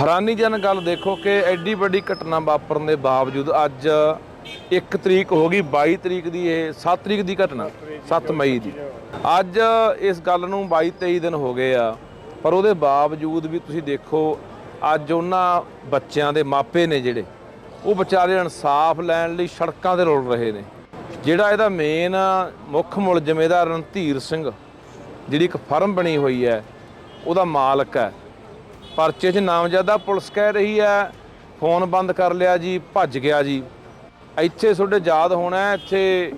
ਹੈਰਾਨੀਜਨਕ ਗੱਲ ਦੇਖੋ ਕਿ ਐਡੀ ਵੱਡੀ ਘਟਨਾ ਵਾਪਰਨ ਦੇ ਬਾਵਜੂਦ ਅੱਜ 1 ਤਰੀਕ ਹੋ ਗਈ 22 ਤਰੀਕ ਦੀ ਇਹ 7 ਤਰੀਕ ਦੀ ਘਟਨਾ 7 ਮਈ ਦੀ। ਅੱਜ ਇਸ ਗੱਲ ਨੂੰ 22 23 ਦਿਨ ਹੋ ਗਏ ਆ, ਪਰ ਉਹਦੇ ਬਾਵਜੂਦ ਵੀ ਤੁਸੀਂ ਦੇਖੋ, ਅੱਜ ਉਹਨਾਂ ਬੱਚਿਆਂ ਦੇ ਮਾਪੇ ਨੇ ਜਿਹੜੇ, ਉਹ ਵਿਚਾਰੇ ਇਨਸਾਫ ਲੈਣ ਲਈ ਸੜਕਾਂ ਤੇ ਰੁਲ ਰਹੇ ਨੇ। ਜਿਹੜਾ ਇਹਦਾ ਮੇਨ ਮੁੱਖ ਮੁਲਜ਼ਮ ਇਹਦਾ ਰਣਧੀਰ ਸਿੰਘ, ਜਿਹੜੀ ਇੱਕ ਫਰਮ ਬਣੀ ਹੋਈ ਹੈ, ਉਹਦਾ ਮਾਲਕ ਹੈ। ਪਰਚੇ 'ਚ ਨਾਮਜ਼ਦਾ ਪੁਲਿਸ ਕਹਿ ਰਹੀ ਹੈ, ਫੋਨ ਬੰਦ ਕਰ ਲਿਆ ਜੀ, ਭੱਜ ਗਿਆ ਜੀ। ਇੱਥੇ ਤੁਹਾਡੇ ਯਾਦ ਹੋਣਾ ਇੱਥੇ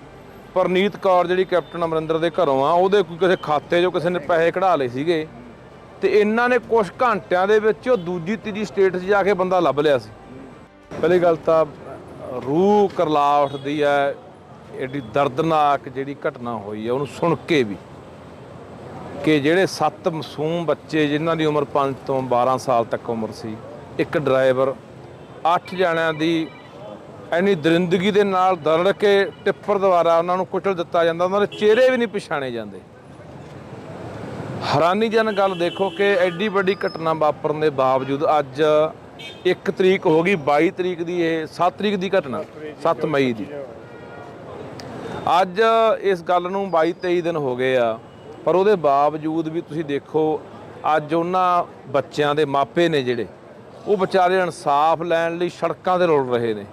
ਪਰਨੀਤ ਕੌਰ ਜਿਹੜੀ ਕੈਪਟਨ ਅਮਰਿੰਦਰ ਦੇ ਘਰੋਂ ਆ, ਉਹਦੇ ਕੋਈ ਕਿਸੇ ਖਾਤੇ 'ਚੋਂ ਕਿਸੇ ਨੇ ਪੈਸੇ ਕਢਾ ਲਏ ਸੀਗੇ ਤੇ ਇਹਨਾਂ ਨੇ ਕੁਝ ਘੰਟਿਆਂ ਦੇ ਵਿੱਚ ਉਹ ਦੂਜੀ, ਤੀਜੀ ਸਟੇਟ 'ਚ ਜਾ ਕੇ ਬੰਦਾ ਲੱਭ ਲਿਆ ਸੀ। ਪਹਿਲੀ ਗੱਲ ਤਾਂ ਰੂਹ ਕਰਲਾ ਉੱਠਦੀ ਹੈ, ਐਡੀ ਦਰਦਨਾਕ ਜਿਹੜੀ ਘਟਨਾ ਹੋਈ ਹੈ, ਉਹਨੂੰ ਸੁਣ ਕੇ ਵੀ। ਕਿ ਜਿਹੜੇ ਸੱਤ ਮਾਸੂਮ ਬੱਚੇ ਜਿਨ੍ਹਾਂ ਦੀ ਉਮਰ 5 ਤੋਂ 12 ਸਾਲ ਤੱਕ ਉਮਰ ਸੀ, ਇੱਕ ਡਰਾਈਵਰ 8 ਜਣਿਆਂ ਦੀ ਇੰਨੀ ਦਰਿੰਦਗੀ ਦੇ ਨਾਲ ਦਰੜ ਕੇ ਟਿੱਪਰ ਦੁਆਰਾ ਉਹਨਾਂ ਨੂੰ ਕੁਚਲ ਦਿੱਤਾ ਜਾਂਦਾ, ਉਹਨਾਂ ਦੇ ਚਿਹਰੇ ਵੀ ਨਹੀਂ ਪਛਾਣੇ ਜਾਂਦੇ। ਹੈਰਾਨੀਜਨਕ ਗੱਲ ਦੇਖੋ ਕਿ ਐਡੀ ਵੱਡੀ ਘਟਨਾ ਵਾਪਰਨ ਦੇ ਬਾਵਜੂਦ ਅੱਜ 1 ਤਰੀਕ ਹੋ ਗਈ 22 ਤਰੀਕ ਦੀ ਇਹ 7 ਤਰੀਕ ਦੀ ਘਟਨਾ 7 ਮਈ ਦੀ। ਅੱਜ ਇਸ ਗੱਲ ਨੂੰ 22 23 ਦਿਨ ਹੋ ਗਏ ਆ। ਪਰ ਉਹਦੇ ਬਾਵਜੂਦ ਵੀ ਤੁਸੀਂ ਦੇਖੋ, ਅੱਜ ਉਹਨਾਂ ਬੱਚਿਆਂ ਦੇ ਮਾਪੇ ਨੇ ਜਿਹੜੇ, ਉਹ ਵਿਚਾਰੇ ਇਨਸਾਫ ਲੈਣ ਲਈ ਸੜਕਾਂ ਤੇ ਰੁਲ ਰਹੇ ਨੇ।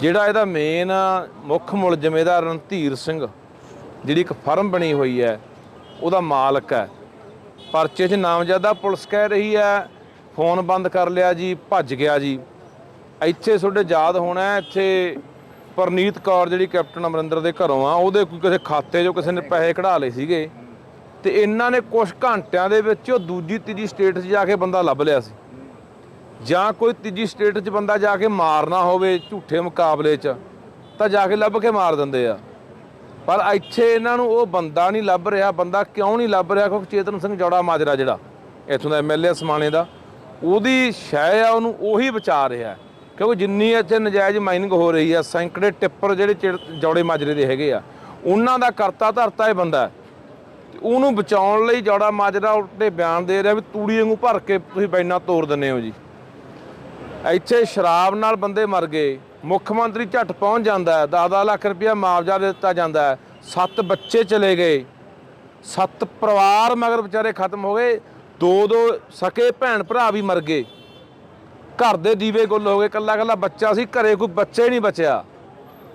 ਜਿਹੜਾ ਇਹਦਾ ਮੇਨ ਮੁੱਖ ਮੁਲਜ਼ਮ ਇਹਦਾ ਰਣਧੀਰ ਸਿੰਘ, ਜਿਹੜੀ ਇੱਕ ਫਰਮ ਬਣੀ ਹੋਈ ਹੈ, ਉਹਦਾ ਮਾਲਕ ਹੈ। ਪਰਚੇ 'ਚ ਨਾਮਜ਼ਦਾ ਪੁਲਿਸ ਕਹਿ ਰਹੀ ਹੈ, ਫੋਨ ਬੰਦ ਕਰ ਲਿਆ ਜੀ, ਭੱਜ ਗਿਆ ਜੀ। ਇੱਥੇ ਤੁਹਾਡੇ ਯਾਦ ਹੋਣਾ ਇੱਥੇ ਪਰਨੀਤ ਕੌਰ ਜਿਹੜੀ ਕੈਪਟਨ ਅਮਰਿੰਦਰ ਦੇ ਘਰੋਂ ਆ, ਉਹਦੇ ਕੋਈ ਕਿਸੇ ਖਾਤੇ 'ਚੋਂ ਕਿਸੇ ਨੇ ਪੈਸੇ ਕਢਾ ਲਏ ਸੀਗੇ ਤੇ ਇਹਨਾਂ ਨੇ ਕੁਝ ਘੰਟਿਆਂ ਦੇ ਵਿੱਚ ਉਹ ਦੂਜੀ ਤੀਜੀ ਸਟੇਟ 'ਚ ਜਾ ਕੇ ਬੰਦਾ ਲੱਭ ਲਿਆ ਸੀ। ਜਾਂ ਕੋਈ ਤੀਜੀ ਸਟੇਟ 'ਚ ਬੰਦਾ ਜਾ ਕੇ ਮਾਰਨਾ ਹੋਵੇ ਝੂਠੇ ਮੁਕਾਬਲੇ 'ਚ, ਤਾਂ ਜਾ ਕੇ ਲੱਭ ਕੇ ਮਾਰ ਦਿੰਦੇ ਆ। ਪਰ ਇੱਥੇ ਇਹਨਾਂ ਨੂੰ ਉਹ ਬੰਦਾ ਨਹੀਂ ਲੱਭ ਰਿਹਾ, ਬੰਦਾ ਕਿਉਂ ਨਹੀਂ ਲੱਭ ਰਿਹਾ, ਕਿਉਂਕਿ ਚੇਤਨ ਸਿੰਘ ਜੋੜਾ ਮਾਜਰਾ ਜਿਹੜਾ, ਇੱਥੋਂ ਦਾ ਐਮਐਲਏ ਸਮਾਣੇ ਦਾ, ਉਹਦੀ ਸ਼ੈ ਆ, ਉਹਨੂੰ ਉਹੀ ਬਚਾ ਰਿਹਾ। ਕਿਉਂਕਿ ਜਿੰਨੀ ਇੱਥੇ ਨਜਾਇਜ਼ ਮਾਈਨਿੰਗ ਹੋ ਰਹੀ ਆ, ਸੈਂਕੜੇ ਟਿੱਪਰ ਜਿਹੜੇ ਚਿੜ- ਜੋੜੇ ਮਾਜਰੇ ਦੇ ਹੈਗੇ ਆ, ਉਹਨਾਂ ਦਾ ਕਰਤਾ ਧਰਤਾ ਇਹ ਬੰਦਾ ਉਹਨੂੰ ਬਚਾਉਣ ਲਈ ਜੋੜਾ ਮਾਜਰਾ ਉੱਤੇ ਬਿਆਨ ਦੇ ਰਿਹਾ ਵੀ ਤੂੜੀ ਵਾਂਗੂ ਭਰ ਕੇ ਤੁਸੀਂ ਬੈਨਾ ਤੋੜ ਦਿੰਦੇ ਹੋ ਜੀ। ਇੱਥੇ ਸ਼ਰਾਬ ਨਾਲ ਬੰਦੇ ਮਰ ਗਏ, ਮੁੱਖ ਮੰਤਰੀ ਝੱਟ ਪਹੁੰਚ ਜਾਂਦਾ ਹੈ 10 ਲੱਖ ਰੁਪਇਆ ਮੁਆਵਜ਼ਾ ਦੇ ਦਿੱਤਾ ਜਾਂਦਾ ਹੈ, ਸੱਤ ਬੱਚੇ ਚਲੇ ਗਏ, ਸੱਤ ਪਰਿਵਾਰ ਮਗਰ ਵਿਚਾਰੇ ਖਤਮ ਹੋ ਗਏ ਦੋ ਦੋ ਸਕੇ ਭੈਣ ਭਰਾ ਵੀ ਮਰ ਗਏ। ਘਰ ਦੇ ਦੀਵੇ ਗੁੱਲ ਹੋ ਗਏ ਕੱਲਾ ਕੱਲਾ ਬੱਚਾ ਸੀ, ਘਰੇ ਕੋਈ ਬੱਚਾ ਹੀ ਨਹੀਂ ਬਚਿਆ।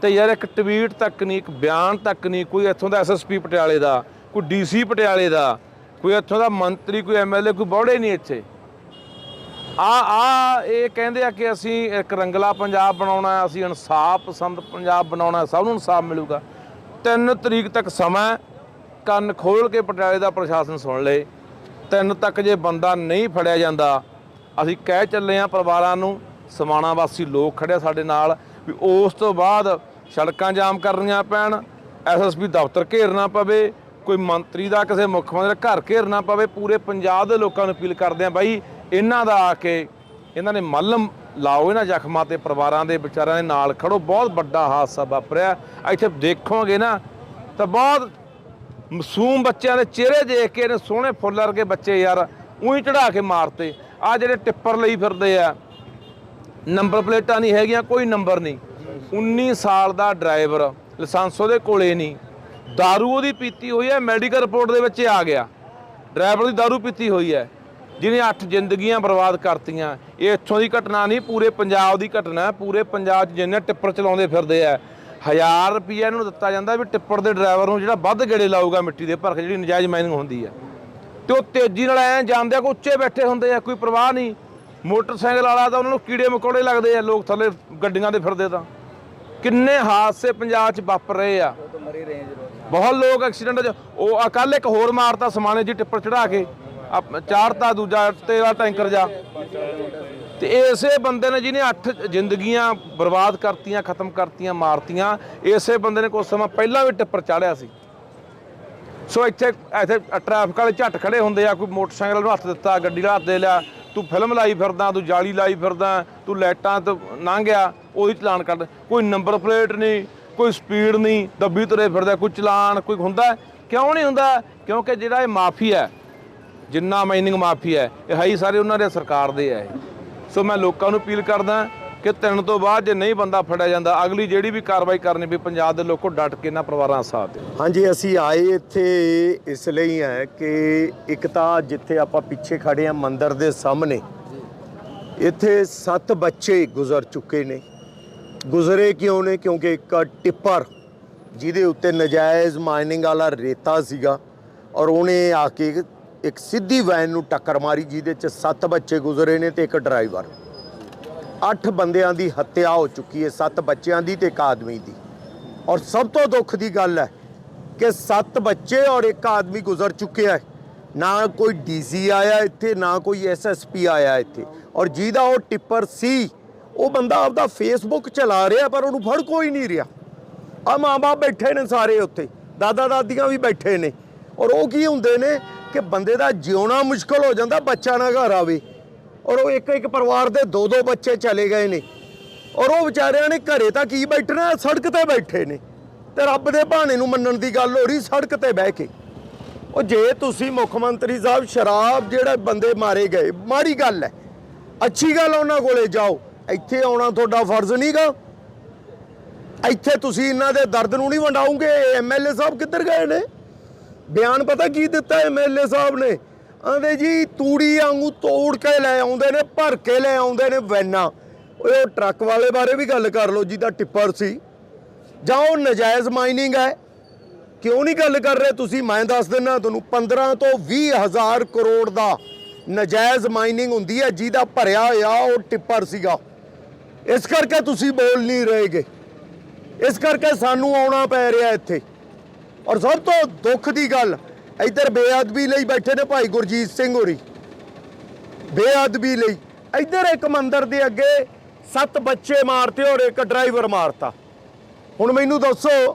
ਤੇ ਯਾਰ ਇੱਕ ਟਵੀਟ ਤੱਕ ਨਹੀਂ, ਇੱਕ ਬਿਆਨ ਤੱਕ ਨਹੀਂ, ਕੋਈ ਇੱਥੋਂ ਦਾ ਐਸਐਸਪੀ ਪਟਿਆਲੇ ਦਾ, ਕੋਈ ਡੀਸੀ ਪਟਿਆਲੇ ਦਾ, ਕੋਈ ਇੱਥੋਂ ਦਾ ਮੰਤਰੀ, ਕੋਈ ਐਮਐਲਏ ਕੋਈ ਬੌੜੇ ਨਹੀਂ ਇੱਥੇ। ਆ ਆ, ਇਹ ਕਹਿੰਦੇ ਆ ਕਿ ਅਸੀਂ ਇੱਕ ਰੰਗਲਾ ਪੰਜਾਬ ਬਣਾਉਣਾ ਅਸੀਂ ਇਨਸਾਫ ਪਸੰਦ ਪੰਜਾਬ ਬਣਾਉਣਾ ਸਭ ਨੂੰ ਇਨਸਾਫ ਮਿਲੂਗਾ। 3 ਤਰੀਕ ਤੱਕ ਸਮਾਂ ਕੰਨ ਖੋਲ ਕੇ ਪਟਿਆਲੇ ਦਾ ਪ੍ਰਸ਼ਾਸਨ ਸੁਣ ਲਏ। 3 ਤੱਕ ਜੇ ਬੰਦਾ ਨਹੀਂ ਫੜਿਆ ਜਾਂਦਾ ਅਸੀਂ ਕਹਿ ਚੱਲੇ ਆ ਪਰਿਵਾਰਾਂ ਨੂੰ, ਸਮਾਣਾ ਵਾਸੀ ਲੋਕ ਖੜਿਆ ਸਾਡੇ ਨਾਲ, ਵੀ ਉਸ ਤੋਂ ਬਾਅਦ ਸੜਕਾਂ ਜਾਮ ਕਰਨੀਆਂ ਪੈਣ ਐਸਐਸਪੀ ਦਫ਼ਤਰ ਘੇਰਨਾ ਪਵੇ, ਕੋਈ ਮੰਤਰੀ ਦਾ ਕਿਸੇ ਮੁੱਖ ਮੰਤਰੀ ਦਾ ਘਰ ਘੇਰਨਾ ਪਵੇ, ਪੂਰੇ ਪੰਜਾਬ ਦੇ ਲੋਕਾਂ ਨੂੰ ਅਪੀਲ ਕਰਦੇ ਆ ਬਾਈ, ਇਹਨਾਂ ਦਾ ਆ ਕੇ ਇਹਨਾਂ ਨੇ ਮੱਲਮ ਲਾਓ, ਇਹਨਾਂ ਜ਼ਖਮਾਂ ਤੇ ਪਰਿਵਾਰਾਂ ਦੇ ਵਿਚਾਰਿਆਂ ਦੇ ਨਾਲ ਖੜੋ, ਬਹੁਤ ਵੱਡਾ ਹਾਦਸਾ ਵਾਪਰਿਆ। ਇੱਥੇ ਦੇਖੋਗੇ ਨਾ, ਤਾਂ ਬਹੁਤ ਮਾਸੂਮ ਬੱਚਿਆਂ ਦੇ ਚਿਹਰੇ ਦੇਖ ਕੇ ਇਹਨੇ ਸੋਹਣੇ ਫੁੱਲ ਵਰਗੇ ਬੱਚੇ ਯਾਰ, ਉਹੀ ਚੜਾ ਕੇ ਮਾਰਤੇ। ਆ ਜਿਹੜੇ ਟਿੱਪਰ ਲਈ ਫਿਰਦੇ ਆ ਨੰਬਰ ਪਲੇਟਾਂ ਨਹੀਂ ਹੈਗੀਆਂ ਕੋਈ ਨੰਬਰ ਨਹੀਂ 19 ਸਾਲ ਦਾ ਡਰਾਈਵਰ ਲਾਇਸੈਂਸ ਉਹਦੇ ਕੋਲੇ ਨਹੀਂ दारू ਉਹਦੀ ਪੀਤੀ ਹੋਈ ਹੈ ਮੈਡੀਕਲ ਰਿਪੋਰਟ ਦੇ ਵਿੱਚ ਇਹ ਆ ਗਿਆ ਡਰਾਈਵਰ ਦੀ दारू ਪੀਤੀ ਹੋਈ ਹੈ ਜਿਹਨੇ 8 ਜ਼ਿੰਦਗੀਆਂ ਬਰਬਾਦ ਕਰਤੀਆਂ ਇਹ ਇੱਥੋਂ ਦੀ ਘਟਨਾ ਨਹੀਂ ਪੂਰੇ ਪੰਜਾਬ ਦੀ ਘਟਨਾ ਹੈ ਪੂਰੇ ਪੰਜਾਬ 'ਚ ਜਿੰਨੇ ਟਿੱਪਰ ਚਲਾਉਂਦੇ ਫਿਰਦੇ ਆ 1000 ਰੁਪਈਆ ਇਹਨੂੰ ਦਿੱਤਾ ਜਾਂਦਾ ਵੀ ਟਿੱਪਰ ਦੇ ਡਰਾਈਵਰ ਨੂੰ ਜਿਹੜਾ ਵੱਧ ਗੇੜੇ ਲਾਊਗਾ ਮਿੱਟੀ ਦੇ ਭਰ ਕੇ ਜਿਹੜੀ ਨਜਾਇਜ਼ ਮਾਈਨਿੰਗ ਹੁੰਦੀ ਆ ਤੇ ਉਹ ਤੇਜ਼ੀ ਨਾਲ ਐ ਜਾਂਦੇ ਆ ਕੋਈ ਉੱਚੇ ਬੈਠੇ ਹੁੰਦੇ ਆ ਕੋਈ ਪਰਵਾਹ ਨਹੀਂ। ਮੋਟਰਸਾਈਕਲ ਵਾਲਾ ਤਾਂ ਉਹਨਾਂ ਨੂੰ ਕੀੜੇ ਮਕੌੜੇ ਲੱਗਦੇ ਆ ਲੋਕ ਥੱਲੇ ਗੱਡੀਆਂ ਦੇ ਫਿਰਦੇ ਤਾਂ। ਕਿੰਨੇ ਹਾਦਸੇ ਪੰਜਾਬ 'ਚ ਵਾਪਰ ਰਹੇ ਆ। ਬਹੁਤ ਲੋਕ ਐਕਸੀਡੈਂਟ 'ਚ ਉਹ ਕੱਲ ਇੱਕ ਹੋਰ ਮਾਰਤਾ ਸਮਾਨੇ ਜੀ ਟਿੱਪਰ ਚੜਾ ਕੇ ਚਾੜਤਾ ਦੂਜਾ ਤੇਰਾ ਟੈਂਕਰ ਜਾ। ਤੇ ਇਸੇ ਬੰਦੇ ਨੇ ਜਿਹਨੇ 8 ਜ਼ਿੰਦਗੀਆਂ ਬਰਬਾਦ ਕਰਤੀਆਂ ਖਤਮ ਕਰਤੀਆਂ ਮਾਰਤੀਆਂ ਇਸੇ ਬੰਦੇ ਨੇ ਕੁਝ ਸਮਾਂ ਪਹਿਲਾਂ ਵੀ ਟਿੱਪਰ ਚਾੜਿਆ ਸੀ। ਸੋ ਇੱਥੇ ਇੱਥੇ ਟ੍ਰੈਫਿਕ ਵਾਲੇ ਝੱਟ ਖੜੇ ਹੁੰਦੇ ਆ, ਕੋਈ ਮੋਟਰਸਾਈਕਲ ਨੂੰ ਹੱਥ ਦਿੱਤਾ, ਗੱਡੀ ਨੂੰ ਹੱਥ ਦੇ ਲਿਆ, ਤੂੰ ਫਿਲਮ ਲਾਈ ਫਿਰਦਾ, ਤੂੰ ਜਾਲੀ ਲਾਈ ਫਿਰਦਾ, ਤੂੰ ਲਾਈਟਾਂ ਤੋਂ ਲੰਘ ਗਿਆ ਉਹਦੀ ਚਲਾਨ ਕੱਢ। ਕੋਈ ਨੰਬਰ ਪਲੇਟ ਨਹੀਂ, ਕੋਈ ਸਪੀਡ ਨਹੀਂ, ਦੱਬੀ ਤੁਰੇ ਫਿਰਦਾ, ਕੋਈ ਚਲਾਨ, ਕੋਈ ਹੁੰਦਾ ਕਿਉਂ ਨਹੀਂ ਹੁੰਦਾ? ਕਿਉਂਕਿ ਜਿਹੜਾ ਇਹ ਮਾਫੀਆ ਹੈ, ਜਿੰਨਾ ਮਾਈਨਿੰਗ ਮਾਫੀਆ ਹੈ, ਇਹ ਹੈ ਹੀ ਸਾਰੇ ਉਹਨਾਂ ਦੇ ਸਰਕਾਰ ਦੇ ਹੈ ਸੋ ਮੈਂ ਲੋਕਾਂ ਨੂੰ ਅਪੀਲ ਕਰਦਾ ਕਿ ਤਿੰਨ ਤੋਂ ਬਾਅਦ ਜੇ ਨਹੀਂ ਬੰਦਾ ਫੜਿਆ ਜਾਂਦਾ, ਅਗਲੀ ਜਿਹੜੀ ਵੀ ਕਾਰਵਾਈ ਕਰਨੀ ਵੀ ਪੰਜਾਬ ਦੇ ਲੋਕੋ ਡਟ ਕੇ ਇਹਨਾਂ ਪਰਿਵਾਰਾਂ ਦਾ ਸਾਥ ਦਿਓ ਹਾਂਜੀ, ਅਸੀਂ ਆਏ ਇੱਥੇ ਇਸ ਲਈ ਹੈ ਕਿ ਇੱਕ ਤਾਂ ਜਿੱਥੇ ਆਪਾਂ ਪਿੱਛੇ ਖੜੇ ਆ ਮੰਦਿਰ ਦੇ ਸਾਹਮਣੇ, ਇੱਥੇ ਸੱਤ ਬੱਚੇ ਗੁਜ਼ਰ ਚੁੱਕੇ ਨੇ। ਗੁਜ਼ਰੇ ਕਿਉਂ ਨੇ? ਕਿਉਂਕਿ ਇੱਕ ਟਿੱਪਰ ਜਿਹਦੇ ਉੱਤੇ ਨਜਾਇਜ਼ ਮਾਈਨਿੰਗ ਵਾਲਾ ਰੇਤਾ ਸੀਗਾ ਔਰ ਉਹਨੇ ਆ ਕੇ ਇੱਕ ਸਿੱਧੀ ਵੈਨ ਨੂੰ ਟੱਕਰ ਮਾਰੀ ਜਿਹਦੇ ਚ ਸੱਤ ਬੱਚੇ ਗੁਜ਼ਰੇ ਨੇ ਤੇ ਇੱਕ ਡਰਾਈਵਰ। ਅੱਠ ਬੰਦਿਆਂ ਦੀ ਹੱਤਿਆ ਹੋ ਚੁੱਕੀ ਹੈ, ਸੱਤ ਬੱਚਿਆਂ ਦੀ ਤੇ ਇੱਕ ਆਦਮੀ ਦੀ। ਔਰ ਸਭ ਤੋਂ ਦੁੱਖ ਦੀ ਗੱਲ ਹੈ ਕਿ ਸੱਤ ਬੱਚੇ ਔਰ ਇੱਕ ਆਦਮੀ ਗੁਜ਼ਰ ਚੁੱਕਿਆ ਹੈ। ਨਾ ਕੋਈ ਡੀਸੀ ਆਇਆ ਇੱਥੇ, ਨਾ ਕੋਈ ਐਸਐਸਪੀ ਆਇਆ ਇੱਥੇ। ਔਰ ਜਿਹਦਾ ਉਹ ਟਿੱਪਰ ਸੀ, ਉਹ ਬੰਦਾ ਆਪਦਾ ਫੇਸਬੁੱਕ ਚਲਾ ਰਿਹਾ, ਪਰ ਉਹਨੂੰ ਫੜ ਕੋਈ ਨਹੀਂ ਰਿਹਾ। ਆ ਮਾਂ-ਬਾਪ ਬੈਠੇ ਨੇ ਸਾਰੇ ਉੱਥੇ ਦਾਦਾ ਦਾਦੀਆਂ ਵੀ ਬੈਠੇ ਨੇ। ਔਰ ਉਹ ਕੀ ਹੁੰਦੇ ਨੇ ਕਿ ਬੰਦੇ ਦਾ ਜਿਉਣਾ ਮੁਸ਼ਕਲ ਹੋ ਜਾਂਦਾ, ਬੱਚਾ ਨਾ ਘਰ ਆਵੇ। ਔਰ ਉਹ ਇੱਕ ਇੱਕ ਪਰਿਵਾਰ ਦੇ ਦੋ ਦੋ ਬੱਚੇ ਚਲੇ ਗਏ ਨੇ। ਔਰ ਉਹ ਵਿਚਾਰਿਆਂ ਨੇ ਘਰੇ ਤਾਂ ਕੀ ਬੈਠਣਾ? ਸੜਕ ਤੇ ਬੈਠੇ ਨੇ। ਤੇ ਰੱਬ ਦੇ ਭਾਣੇ ਨੂੰ ਮੰਨਣ ਦੀ ਗੱਲ ਹੋ ਰਹੀ, ਸੜਕ ਤੇ ਬਹਿ ਕੇ। ਉਹ ਜੇ ਤੁਸੀਂ ਮੁੱਖ ਮੰਤਰੀ ਸਾਹਿਬ ਸ਼ਰਾਬ ਜਿਹੜੇ ਬੰਦੇ ਮਾਰੇ ਗਏ, ਮਾੜੀ ਗੱਲ ਹੈ। ਅੱਛੀ ਗੱਲ ਉਹਨਾਂ ਕੋਲੇ ਜਾਓ। ਇੱਥੇ ਆਉਣਾ ਤੁਹਾਡਾ ਫਰਜ਼ ਨਹੀਂਗਾ। ਇੱਥੇ ਤੁਸੀਂ ਇਹਨਾਂ ਦੇ ਦਰਦ ਨੂੰ ਨਹੀਂ ਵੰਡਾਉਂਗੇ। ਐਮਐਲਏ ਸਾਹਿਬ ਕਿੱਧਰ ਗਏ ਨੇ? ਬਿਆਨ ਪਤਾ ਕੀ ਦਿੱਤਾ ਐਮਐਲਏ ਸਾਹਿਬ ਨੇ? ਆਂਦੇ ਜੀ, ਤੂੜੀ ਵਾਂਗੂ ਤੋੜ ਕੇ ਲੈ ਆਉਂਦੇ ਨੇ, ਭਰ ਕੇ ਲੈ ਆਉਂਦੇ ਨੇ ਵੈਨਾਂ। ਉਹ ਟਰੱਕ ਵਾਲੇ ਬਾਰੇ ਵੀ ਗੱਲ ਕਰ ਲਓ, ਜਿਹਦਾ ਟਿੱਪਰ ਸੀ। ਜਾਂ ਉਹ ਨਜਾਇਜ਼ ਮਾਈਨਿੰਗ ਹੈ? ਕਿਉਂ ਨਹੀਂ ਗੱਲ ਕਰ ਰਹੇ ਤੁਸੀਂ? ਮੈਂ ਦੱਸ ਦਿੰਦਾ ਤੁਹਾਨੂੰ 15 ਤੋਂ 20 ਹਜ਼ਾਰ ਕਰੋੜ ਦਾ ਨਜਾਇਜ਼ ਮਾਈਨਿੰਗ ਹੁੰਦੀ ਹੈ, ਜਿਹਦਾ ਭਰਿਆ ਹੋਇਆ ਉਹ ਟਿੱਪਰ ਸੀਗਾ। ਇਸ ਕਰਕੇ ਤੁਸੀਂ ਬੋਲ ਨਹੀਂ ਰਹੇਗੇ। ਇਸ ਕਰਕੇ ਸਾਨੂੰ ਆਉਣਾ ਪੈ ਰਿਹਾ ਇੱਥੇ। ਔਰ ਸਭ ਤੋਂ ਦੁੱਖ ਦੀ ਗੱਲ ਇੱਧਰ ਬੇਅਦਬੀ ਲਈ ਬੈਠੇ ਨੇ ਭਾਈ ਗੁਰਜੀਤ ਸਿੰਘ ਹੋਰੀ। ਬੇਅਦਬੀ ਲਈ। ਇੱਧਰ ਇੱਕ ਮੰਦਰ ਦੇ ਅੱਗੇ ਸੱਤ ਬੱਚੇ ਮਾਰਤੇ ਔਰ ਇੱਕ ਡਰਾਈਵਰ ਮਾਰਤਾ। ਹੁਣ ਮੈਨੂੰ ਦੱਸੋ,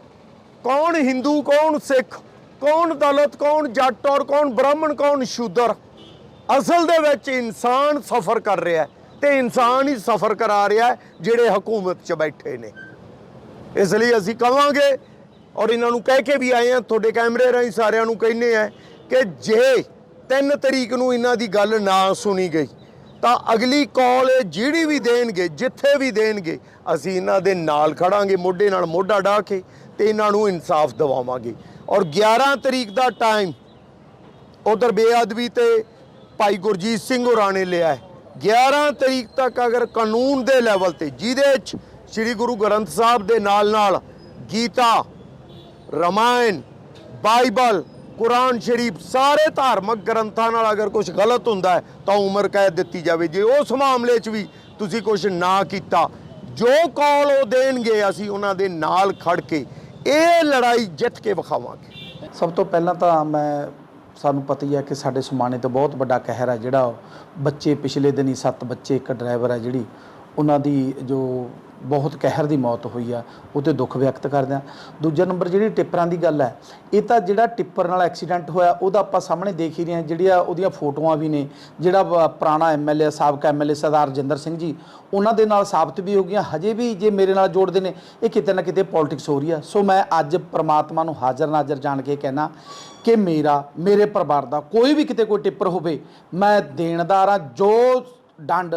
ਕੌਣ ਹਿੰਦੂ, ਕੌਣ ਸਿੱਖ, ਕੌਣ ਦਲਤ, ਕੌਣ ਜੱਟ ਔਰ ਕੌਣ ਬ੍ਰਾਹਮਣ, ਕੌਣ ਸ਼ੂਦਰ? ਅਸਲ ਦੇ ਵਿੱਚ ਇਨਸਾਨ ਸਫਰ ਕਰ ਰਿਹਾ ਹੈ ਤੇ ਇਨਸਾਨ ਹੀ ਸਫਰ ਕਰਾ ਰਿਹਾ ਜਿਹੜੇ ਹਕੂਮਤ 'ਚ ਬੈਠੇ ਨੇ। ਇਸ ਲਈ ਅਸੀਂ ਕਵਾਂਗੇ ਔਰ ਇਹਨਾਂ ਨੂੰ ਕਹਿ ਕੇ ਵੀ ਆਏ ਆ, ਤੁਹਾਡੇ ਕੈਮਰੇ ਰਾਹੀਂ ਸਾਰਿਆਂ ਨੂੰ ਕਹਿੰਨੇ ਆ ਕਿ ਜੇ 3 ਤਰੀਕ ਨੂੰ ਇਹਨਾਂ ਦੀ ਗੱਲ ਨਾ ਸੁਣੀ ਗਈ, ਤਾਂ ਅਗਲੀ ਕਾਲ ਜਿਹੜੀ ਵੀ ਦੇਣਗੇ, ਜਿੱਥੇ ਵੀ ਦੇਣਗੇ, ਅਸੀਂ ਇਹਨਾਂ ਦੇ ਨਾਲ ਖੜਾਂਗੇ, ਮੋਢੇ ਨਾਲ ਮੋਢਾ ਢਾ ਕੇ ਤੇ ਇਹਨਾਂ ਨੂੰ ਇਨਸਾਫ ਦਿਵਾਵਾਂਗੇ। ਔਰ 11 ਤਰੀਕ ਦਾ ਟਾਈਮ ਉਧਰ ਬੇਅਦਬੀ ਤੇ ਭਾਈ ਗੁਰਜੀਤ ਸਿੰਘ ਹੋਰਾਂ ਨੇ ਲਿਆ ਹੈ। 11 ਤਰੀਕ ਤੱਕ ਅਗਰ ਕਾਨੂੰਨ ਦੇ ਲੈਵਲ ਤੇ, ਜਿਹਦੇ ਚ ਸ੍ਰੀ ਗੁਰੂ ਗ੍ਰੰਥ ਸਾਹਿਬ ਦੇ ਨਾਲ ਨਾਲ ਗੀਤਾ ਰਮਾਇਣ, ਬਾਈਬਲ, ਕੁਰਾਨ ਸ਼ਰੀਫ, ਸਾਰੇ ਧਾਰਮਿਕ ਗ੍ਰੰਥਾਂ ਨਾਲ ਅਗਰ ਕੁਝ ਗਲਤ ਹੁੰਦਾ ਹੈ, ਤਾਂ ਉਮਰ ਕੈਦ ਦਿੱਤੀ ਜਾਵੇ। ਜੇ ਉਸ ਮਾਮਲੇ 'ਚ ਵੀ ਤੁਸੀਂ ਕੁਝ ਨਾ ਕੀਤਾ, ਜੋ ਕਾਲ ਉਹ ਦੇਣਗੇ, ਅਸੀਂ ਉਹਨਾਂ ਦੇ ਨਾਲ ਖੜ ਕੇ ਇਹ ਲੜਾਈ ਜਿੱਤ ਕੇ ਵਿਖਾਵਾਂਗੇ। ਸਭ ਤੋਂ ਪਹਿਲਾਂ ਤਾਂ ਮੈਂ, ਸਾਨੂੰ ਪਤਾ ਹੀ ਹੈ ਕਿ ਸਾਡੇ ਸਮਾਣੇ ਤੋਂ ਬਹੁਤ ਵੱਡਾ ਕਹਿਰ ਹੈ, ਜਿਹੜਾ ਬੱਚੇ ਪਿਛਲੇ ਦਿਨੀ ਸੱਤ ਬੱਚੇ, ਇੱਕ ਡਰਾਈਵਰ ਹੈ ਜਿਹੜੀ, ਉਹਨਾਂ ਦੀ ਜੋ ਬਹੁਤ ਕਹਿਰ ਦੀ ਮੌਤ ਹੋਈ ਆ ਉਹ ਤੇ ਦੁੱਖ ਵਿਅਕਤ ਕਰਦੇ ਆ। ਦੂਜਾ ਨੰਬਰ ਜਿਹੜੀ ਟਿੱਪਰਾਂ ਦੀ ਗੱਲ ਹੈ, ਇਹ ਤਾਂ ਜਿਹੜਾ ਟਿੱਪਰ ਨਾਲ ਐਕਸੀਡੈਂਟ ਹੋਇਆ, ਉਹਦਾ ਆਪਾਂ ਸਾਹਮਣੇ ਦੇਖ ਹੀ ਰਹੇ ਹਾਂ, ਜਿਹੜੀਆਂ ਉਹਦੀਆਂ ਫੋਟੋਆਂ ਵੀ ਨੇ, ਜਿਹੜਾ ਵਾ ਪੁਰਾਣਾ ਐਮਐਲਏ ਸਾਬਕਾ ਐਮਐਲਏ ਸਰਦਾਰ ਰਜਿੰਦਰ ਸਿੰਘ ਜੀ, ਉਹਨਾਂ ਦੇ ਨਾਲ ਸਾਬਤ ਵੀ ਹੋ ਗਈਆਂ। ਹਜੇ ਵੀ ਜੇ ਮੇਰੇ ਨਾਲ ਜੋੜਦੇ ਨੇ, ਇਹ ਕਿਤੇ ਨਾ ਕਿਤੇ ਪੋਲਿਟਿਕਸ ਹੋ ਰਹੀ ਆ। ਸੋ ਮੈਂ ਅੱਜ ਪ੍ਰਮਾਤਮਾ ਨੂੰ ਹਾਜ਼ਰ ਨਾਜ਼ਰ ਜਾਣ ਕੇ ਕਹਿਣਾ ਕਿ ਮੇਰਾ, ਮੇਰੇ ਪਰਿਵਾਰ ਦਾ ਕੋਈ ਵੀ ਕਿਤੇ ਕੋਈ ਟਿੱਪਰ ਹੋਵੇ, ਮੈਂ ਦੇਣਦਾਰ ਆ ਜੋ ਡੰਡ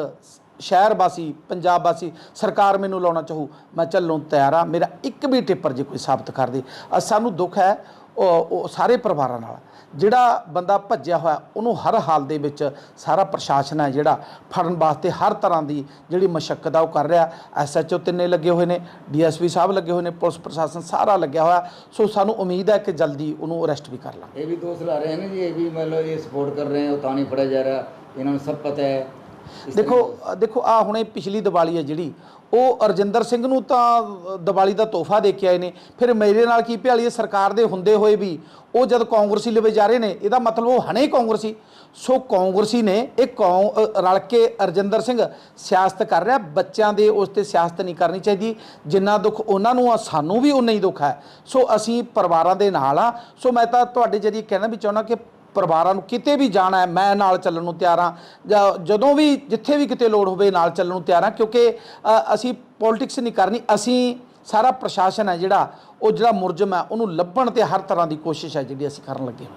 ਸ਼ਹਿਰ ਵਾਸੀ ਪੰਜਾਬ ਵਾਸੀ ਸਰਕਾਰ ਮੈਨੂੰ ਲਾਉਣਾ ਚਾਹੂ, ਮੈਂ ਚੱਲੋਂ ਤਿਆਰ ਆ, ਮੇਰਾ ਇੱਕ ਵੀ ਟਿੱਪਰ ਜੇ ਕੋਈ ਸਾਬਤ ਕਰ ਦੇ। ਸਾਨੂੰ ਦੁੱਖ ਹੈ, ਉਹ ਸਾਰੇ ਪਰਿਵਾਰਾਂ ਨਾਲ। ਜਿਹੜਾ ਬੰਦਾ ਭੱਜਿਆ ਹੋਇਆ, ਉਹਨੂੰ ਹਰ ਹਾਲ ਦੇ ਵਿੱਚ ਸਾਰਾ ਪ੍ਰਸ਼ਾਸਨ ਹੈ ਜਿਹੜਾ ਫੜਨ ਵਾਸਤੇ ਹਰ ਤਰ੍ਹਾਂ ਦੀ ਜਿਹੜੀ ਮਸ਼ੱਕਤ ਆ, ਉਹ ਕਰ ਰਿਹਾ। ਐਸਐਚਓ ਤਿੰਨੇ ਲੱਗੇ ਹੋਏ ਨੇ ਡੀਐਸਪੀ ਸਾਹਿਬ ਲੱਗੇ ਹੋਏ ਨੇ, ਪੁਲਿਸ ਪ੍ਰਸ਼ਾਸਨ ਸਾਰਾ ਲੱਗਿਆ ਹੋਇਆ। ਸੋ ਸਾਨੂੰ ਉਮੀਦ ਹੈ ਕਿ ਜਲਦੀ ਉਹਨੂੰ ਅਰੈਸਟ ਵੀ ਕਰ ਲਾਂਗੇ। ਇਹ ਵੀ ਦੋਸ਼ ਲਾ ਰਹੇ ਨੇ ਜੀ, ਇਹ ਵੀ ਮਤਲਬ ਇਹ ਸਪੋਰਟ ਕਰ ਰਹੇ ਹੈ ਤਾਂ ਨਹੀਂ ਫੜਿਆ ਜਾ ਰਿਹਾ। ਇਹਨਾਂ ਨੂੰ ਸਭ ਪਤਾ ਹੈ। ਦੇਖੋ ਦੇਖੋ ਆ ਹੁਣੇ ਪਿਛਲੀ ਦੀਵਾਲੀ ਹੈ ਜਿਹੜੀ। ਉਹ ਅਰਜਿੰਦਰ ਸਿੰਘ ਨੂੰ ਤਾਂ ਦੀਵਾਲੀ ਦਾ ਤੋਹਫਾ ਦੇ ਕੇ ਆਏ ਨੇ। ਫਿਰ ਮੇਰੇ ਨਾਲ ਕੀ ਭਿਆਲੀ ਸਰਕਾਰ ਦੇ ਹੁੰਦੇ ਹੋਏ ਵੀ ਉਹ ਜਦ ਕਾਂਗਰਸੀ ਲਵੇ ਜਾ ਰਹੇ ਨੇ ਇਹਦਾ ਮਤਲਬ ਉਹ ਹਣੇ ਕਾਂਗਰਸੀ। ਸੋ ਕਾਂਗਰਸੀ ਨੇ ਇਹ ਰਲ ਕੇ ਅਰਜਿੰਦਰ ਸਿੰਘ ਸਿਆਸਤ ਕਰ ਰਿਹਾ। ਬੱਚਿਆਂ ਦੇ ਉਸ ਤੇ ਸਿਆਸਤ ਨਹੀਂ ਕਰਨੀ ਚਾਹੀਦੀ। ਜਿੰਨਾ ਦੁੱਖ ਉਹਨਾਂ ਨੂੰ ਆ ਸਾਨੂੰ ਵੀ ਉਨਾ ਹੀ ਦੁੱਖ ਹੈ। ਸੋ ਅਸੀਂ ਪਰਿਵਾਰਾਂ ਦੇ ਨਾਲ ਆ। ਸੋ ਮੈਂ ਤਾਂ ਤੁਹਾਡੇ ਜਰੀਏ ਕਹਿਣਾ ਵੀ ਚਾਹੁੰਦਾ ਕਿ ਪਰਿਵਾਰਾਂ ਨੂੰ ਕਿਤੇ ਵੀ ਜਾਣਾ ਹੈ, ਮੈਂ ਨਾਲ ਚੱਲਣ ਨੂੰ ਤਿਆਰ ਹਾਂ। ਜਾਂ ਜਦੋਂ ਵੀ, ਜਿੱਥੇ ਵੀ ਕਿਤੇ ਲੋੜ ਹੋਵੇ, ਨਾਲ ਚੱਲਣ ਨੂੰ ਤਿਆਰ ਹਾਂ, ਕਿਉਂਕਿ ਅਸੀਂ ਪੋਲਿਟਿਕਸ ਨਹੀਂ ਕਰਨੀ, ਅਸੀਂ ਸਾਰਾ ਪ੍ਰਸ਼ਾਸਨ ਹੈ ਜਿਹੜਾ, ਉਹ ਜਿਹੜਾ ਮੁਰਜਮ ਹੈ, ਉਹਨੂੰ ਲੱਭਣ ਤੇ ਹਰ ਤਰ੍ਹਾਂ ਦੀ ਕੋਸ਼ਿਸ਼ ਹੈ ਜਿਹੜੀ ਅਸੀਂ ਕਰਨ ਲੱਗੇ ਹਾਂ।